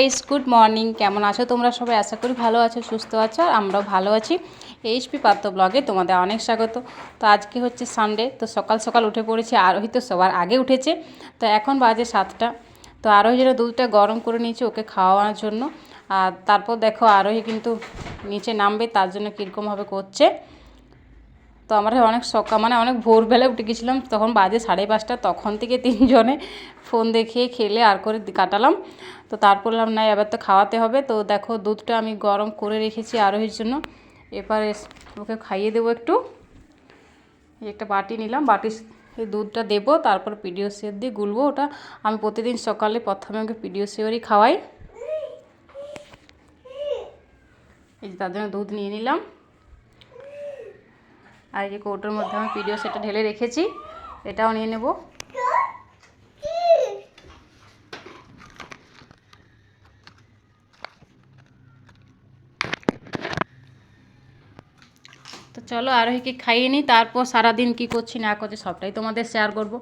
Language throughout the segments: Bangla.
গাইস গুড মর্নিং কেমন আছো তোমরা? সবাই আশা করি ভালো আছো, সুস্থ আছো, আর আমরাও ভালো আছি। এইচপি পাত্র ব্লগে তোমাদের অনেক স্বাগত। তো আজকে হচ্ছে সানডে তো সকাল সকাল উঠে পড়েছি আরোহী তো সবার আগে উঠেছে। তো এখন বাজে সাতটা। তো আরোহী যেন দুধটা গরম করে নিয়েছি ওকে খাওয়ানোর জন্য। আর তারপর দেখো আরোহী কিন্তু নিচে নামবে, তার জন্য কীরকমভাবে করছে। তো আমরা অনেক সকাল মানে অনেক ভোরবেলা উঠে গেছিলাম, তখন বাজে সাড়ে পাঁচটা, তখন থেকে তিনজনে ফোন দেখিয়ে খেলে আর করে কাটালাম। তো তারপর না এবার তো খাওয়াতে হবে। তো দেখো, দুধটা আমি গরম করে রেখেছি আরোহীর জন্য। এবারে ওকে খাইয়ে দেবো একটু। একটা বাটি নিলাম বাটির এই দুধটা দেবো, তারপর পিডিও শেয়ার দিয়ে গুলবো ওটা। আমি প্রতিদিন সকালে প্রথমে ওকে পিডিও শেয়ারই খাওয়াই। এই তার জন্য দুধ নিয়ে নিলাম। আর এই যে কৌটোর মধ্যে আমি পিডিও সেটা ঢেলে রেখেছি, এটাও নিয়ে নেব। তো চলো আরোহীকে খাইয়ে নিই, তারপর সারাদিন কী করছি না করছি সবটাই তোমাদের শেয়ার করব।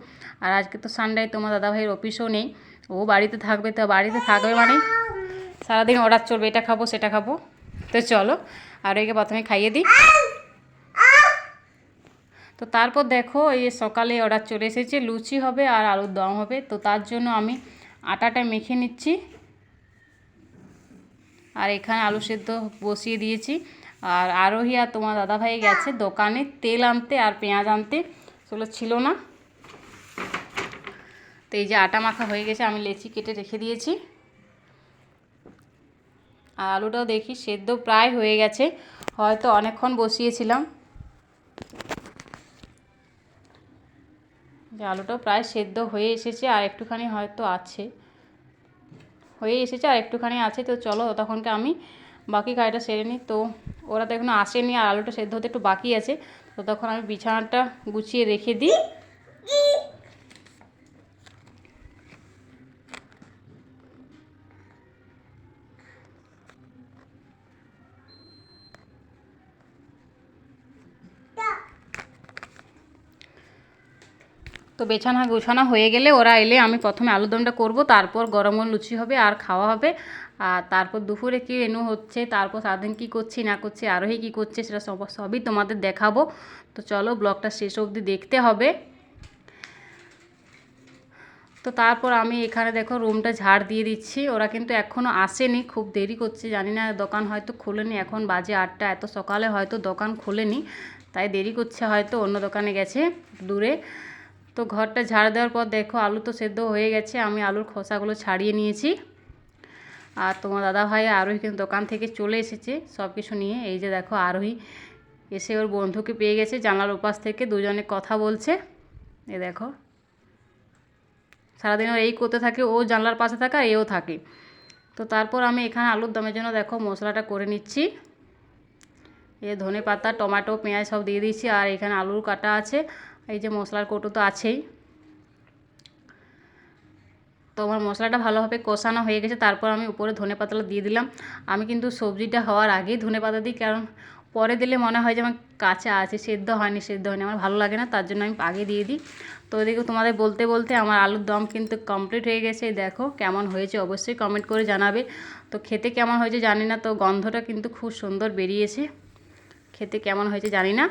আর আজকে তো সানডে তোমার দাদাভাইয়ের অফিসও নেই, ও বাড়িতে থাকবে, তো বাড়িতে থাকবে মানে সারাদিন অর্ডার চলবে, এটা খাব, সেটা খাব। তো চলো, আরোহীকে প্রথমে খাইয়ে দিই। তো তারপর দেখো, এই সকালে অর্ডার চলে এসেছে, লুচি হবে আর আলুর দম হবে। তো তার জন্য আমি আটাটা মেখে নিচ্ছি। আর এখানে আলু সেদ্ধ বসিয়ে দিয়েছি। আর আরোহী আর তোমার দাদাভাই গেছে দোকানে তেল আনতে আর পেঁয়াজ আনতে। সেগুলো ছিল না। তো এই যে আটা মাখা হয়ে গেছে, আমি লেচি কেটে রেখে দিয়েছি। আর আলুটাও দেখি, সেদ্ধ প্রায় হয়ে গেছে। হয়তো অনেকক্ষণ বসিয়েছিলাম। যে আলুটাও প্রায় সেদ্ধ হয়ে এসেছে আর একটুখানি হয়তো আছে। হয়ে এসেছে আর একটুখানি আছে, তো চলো তখনকে আমি বাকি কাজটা সেরে নিই। তো ওরা তো এখনও আসেনি আর আলুটা সেদ্ধ হতে একটু বাকি আছে, তো তখন আমি বিছানাটা গুছিয়ে রেখে দিই। তো বেছানা গোছানো হয়ে গেলে ওরা এলে আমি প্রথমে আলুদমটা করব, তারপর গরম গরম লুচি হবে আর খাওয়া হবে। আর তারপর দুপুরে কী মেনু হচ্ছে, তারপর সারাদিন কী করছি, না করছি, আরোহী কী করছে সেটা সব সবই তোমাদের দেখাবো। তো চলো ব্লগটা শেষ অবধি দেখতে হবে। তো তারপর আমি এখানে দেখো রুমটা ঝাড় দিয়ে দিচ্ছি। ওরা কিন্তু এখনও আসেনি, খুব দেরি করছে, জানি না দোকান হয়তো খোলেনি, এখন বাজে আটটা, এত সকালে হয়তো দোকান খোলেনি, তাই দেরি করছে হয়তো, অন্য দোকানে গেছে, দূরে। তো ঘরটা ঝাড় দেওয়ার পর দেখো আলু তো সেদ্ধ হয়ে গেছে, আমি আলুর খোসাগুলো ছাড়িয়ে নিয়েছি। আর তোমার দাদা ভাই আরোহী কিন্তু দোকান থেকে চলে এসেছে সব কিছু নিয়ে। এই যে দেখো আরোহী এসে ওর বন্ধুকে পেয়ে গেছে, জানলার উপাস থেকে দুজনে কথা বলছে। এ দেখো, সারাদিন এই করতে থাকে, ও জানলার পাশে থাকে আর এও থাকে। তো তারপর আমি এখানে আলুর দমের জন্য দেখো মশলাটা করে নিচ্ছি। এ ধনে পাতা টমেটো, পেঁয়াজ সব দিয়ে দিয়েছি আর এখানে আলুর কাটা আছে। এই যে মশলার কৌটো তো আছেই। তো আমার মশলাটা ভালোভাবে কষানো হয়ে গেছে, তারপর আমি উপরে ধনে পাতাটা দিয়ে দিলাম। আমি কিন্তু সবজিটা হওয়ার আগেই ধনে পাতা দিই, কারণ পরে দিলে মনে হয় যে আমার কাঁচা আছে, সেদ্ধ হয়নি সেদ্ধ হয়নি, আমার ভালো লাগে না, তার জন্য আমি আগে দিয়ে দিই। তো ওইদিকে তোমাদের বলতে বলতে আমার আলুর দম কিন্তু কমপ্লিট হয়ে গেছে দেখো কেমন হয়েছে, অবশ্যই কমেন্ট করে জানাবে। তো খেতে কেমন হয়েছে জানি না, তো গন্ধটা কিন্তু খুব সুন্দর বেরিয়েছে। খেতে কেমন হয়েছে জানি না।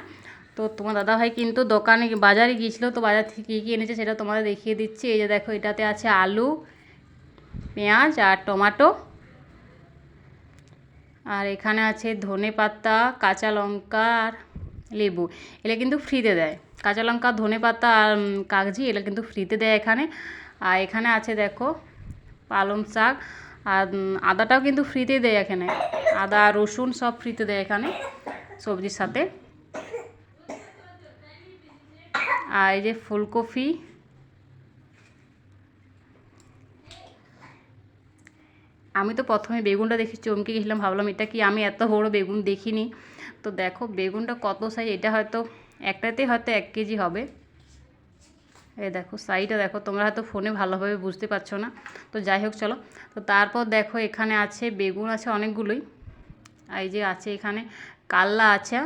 তো তোমার দাদাভাই কিন্তু দোকানে বাজারে গিয়েছিল, তো বাজার থেকে কী কী এনেছে সেটা তোমাদের দেখিয়ে দিচ্ছি। এই যে দেখো, এটাতে আছে আলু, পেঁয়াজ আর টমাটো। আর এখানে আছে ধনে পাতা, কাঁচা লঙ্কা আর লেবু। এগুলো কিন্তু ফ্রিতে দেয়। কাঁচা লঙ্কা, ধনে পাতা আর কাগজি এগুলো কিন্তু ফ্রিতে দেয় এখানে। আর এখানে আছে দেখো, পালং শাক। আর আদাটাও কিন্তু ফ্রিতে দেয় এখানে। আদা, রসুন সব ফ্রিতে দেয় এখানে সবজির সাথে। আর এই যে ফুলকপি। আমি তো প্রথমে বেগুনটা দেখে চমকে গেছিলাম, ভাবলাম এটা কি? আমি এত বড় বেগুন দেখিনি। তো দেখো বেগুনটা কত সাইজ এটা হয়তো একটাতে হয়তো এক কেজি হবে। এই দেখো সাইজটা দেখো, তোমরা হয়তো ফোনে ভালোভাবে বুঝতে পারছ না। তো যাই হোক, চলো। তো তারপর দেখো এখানে আছে, বেগুন আছে অনেকগুলোই। এই যে আছে এখানে, কাল্লা আছে।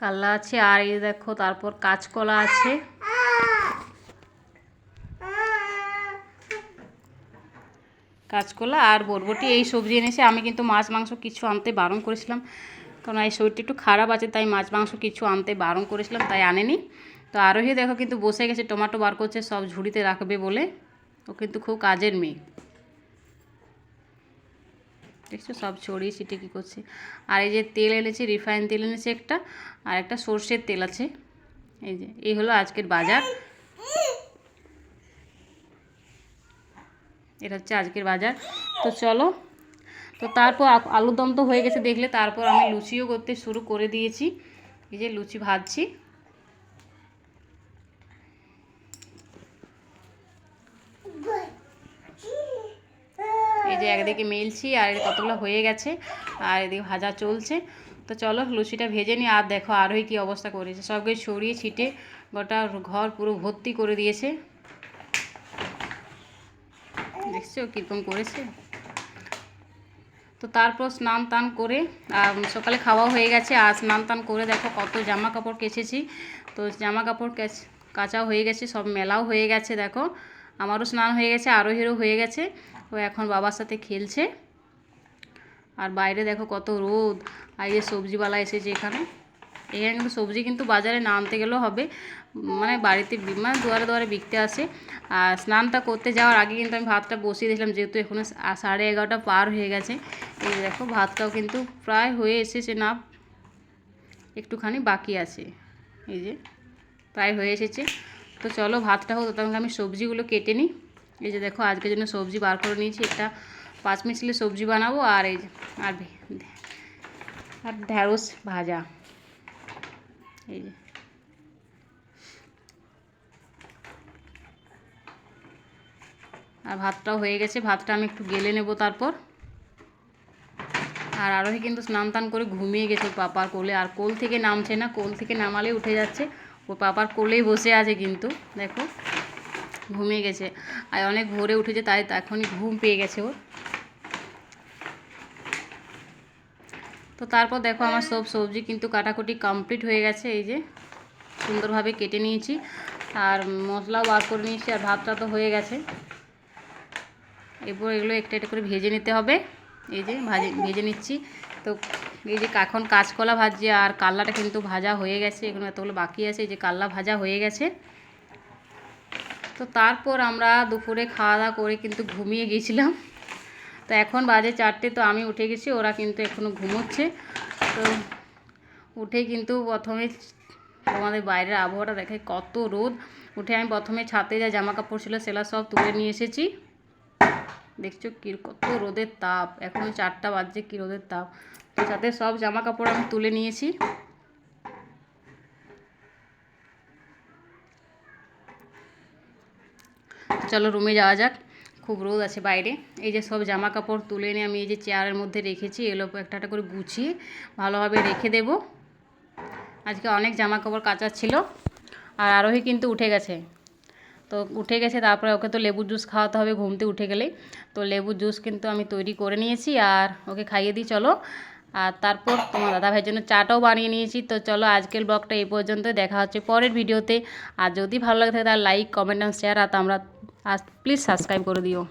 কাল্লা আছে, আর এই দেখো তারপর কাঁচকলা আছে। কাঁচকলা আর বরবটি, এই সবজি এনেছে। আমি কিন্তু মাছ, মাংস কিছু আনতে বারণ করেছিলাম। কারণ এই শরীরটা একটু খারাপ আছে, তাই মাছ, মাংস কিছু আনতে বারণ করেছিলাম, তাই আনেনি। তো আরোহী দেখো কিন্তু বসে গেছে, টমাটো বার করছে, সব ঝুড়িতে রাখবে বলে। ও কিন্তু খুব কাজের মেয়ে। দেখছ, সব ছড়িয়ে ছিটে কী করছে। আর এই যে তেল এনেছি, রিফাইন তেল এনেছে একটা, আর একটা সর্ষের তেল আছে। এই যে, এই হলো আজকের বাজার। এটা হচ্ছে আজকের বাজার। তো চলো, তো তারপর আলুর দম তো হয়ে গেছে দেখলে, তারপর আমি লুচিও করতে শুরু করে দিয়েছি। এই যে লুচি ভাজছি এই যে একদিকে মেলছি আর কতগুলো হয়ে গেছে আর এদিকে ভাজা চলছে। তো চলো লুচিটা ভেজে নিই। আর দেখো আরোই কী অবস্থা করেছে। সবকে ছড়িয়ে ছিটে গোটা ঘর পুরো ভর্তি করে দিয়েছে। দেখছ কীরকম করেছে? তো তারপর স্নান টান করে সকালে খাওয়া হয়ে গেছে। আর স্নান টান করে দেখো কত জামা কাপড় কেচেছি। তো জামা কাপড় কেচ কাচা হয়ে গেছে, সব মেলাও হয়ে গেছে দেখো। আমারও স্নান হয়ে গেছে, আরোহেরও হয়ে গেছে। ও এখন বাবার সাথে খেলছে। আর বাইরে দেখো কত রোদ। আর এই সবজিওয়ালা এসেছে এখানে। এখানে কিন্তু সবজি কিন্তু বাজারে না আনতে গেলেও হবে। মানে বাড়িতে মানে দুয়ারে দুয়ারে বিকতে আসে। আর স্নানটা করতে যাওয়ার আগে কিন্তু আমি ভাতটা বসিয়ে দিয়েছিলাম, যেহেতু এখনও সাড়ে এগারোটা পার হয়ে গেছে। এই দেখো, ভাতটাও কিন্তু প্রায় হয়ে এসেছে না। একটুখানি বাকি আছে। এই যে, প্রায় হয়ে এসেছে। তো চলো ভাতটা হোক তখন আমি সবজিগুলো কেটে নিই। এই যে দেখো, আজকের জন্য সবজি বার করে নিয়েছি। পাঁচ মিশালি সবজি বানাবো, আর এই আর আর ঢ্যাঁড়স ভাজা। এই যে। আর ভাতটাও হয়ে গেছে। ভাতটা আমি একটু গেলে নেব তারপর। আর আরোহী কিন্তু স্নান টান করে ঘুমিয়ে গেছে পাপার কোলে। আর কোল থেকে নামছে না, কোল থেকে নামালে উঠে যাচ্ছে। ওর পাপার কোলেই বসে আছে কিন্তু, দেখো, ঘুমিয়ে গেছে। আর অনেক ভোরে উঠেছে, তাই এখনই ঘুম পেয়ে গেছে ওর। তো তারপর দেখো আমার সব সবজি কিন্তু কাটাকুটি কমপ্লিট হয়ে গেছে, এই যে সুন্দরভাবে কেটে নিয়েছি। আর মশলাও বার করে নিয়েছি, আর ভাতটা তো হয়ে গেছে। এরপর এগুলো একটা একটা করে ভেজে নিতে হবে। এই যে ভাজে, ভেজে নিচ্ছি। তো এই যে এখন কাঁচকলা ভাজছি আর কাল্লাটা কিন্তু ভাজা হয়ে গেছে এখানে এতগুলো বাকি আছে, এই যে কাল্লা ভাজা হয়ে গেছে। তো তারপর আমরা দুপুরে খাওয়া দাওয়া করে কিন্তু ঘুমিয়ে গিয়েছিলাম তো এখন বাজে চারটে, তো আমি উঠে গেছি, ওরা কিন্তু এখনও ঘুমোচ্ছে। তো উঠে কিন্তু প্রথমে আমাদের বাইরের আবহাওয়াটা দেখে কত রোদ। উঠে আমি প্রথমে ছাতে যা জামা কাপড় ছিল সেগুলো সব তুলে নিয়ে এসেছি। দেখছ কি কত রোদের তাপ এখনও চারটা বাজছে কি রোদের তাপ। তো সাথে সব জামা কাপড় আমি তুলে নিয়েছি। চলো রুমে যাওয়া যাক, খুব রোদ আছে বাইরে। এই যে সব জামা কাপড় তুলে নিয়ে আমি এই যে চেয়ারের মধ্যে রেখেছি এগুলো একটা একটা করে গুছিয়ে ভালোভাবে রেখে দেব। আজকে অনেক জামা কাপড় কাচা ছিল, আর আরোহী কিন্তু উঠে গেছে। তো উঠে গেছে, তারপরে ওকে তো লেবুর জুস খাওয়াতে হবে ঘুমতে উঠে গেলেই। তো লেবুর জুস কিন্তু আমি তৈরি করে নিয়েছি আর ওকে খাইয়ে দিই, চলো। আর তারপর তোমার দাদা ভাইয়ের জন্য চাটাও বানিয়ে নিয়েছি। তো চলো আজকের ব্লগটা এই পর্যন্ত দেখা হচ্ছে পরের ভিডিওতে। আর যদি ভালো লাগে থাকে তাহলে লাইক কমেন্ট আর শেয়ার আর তোমরা আর প্লিজ সাবস্ক্রাইব করে দিও।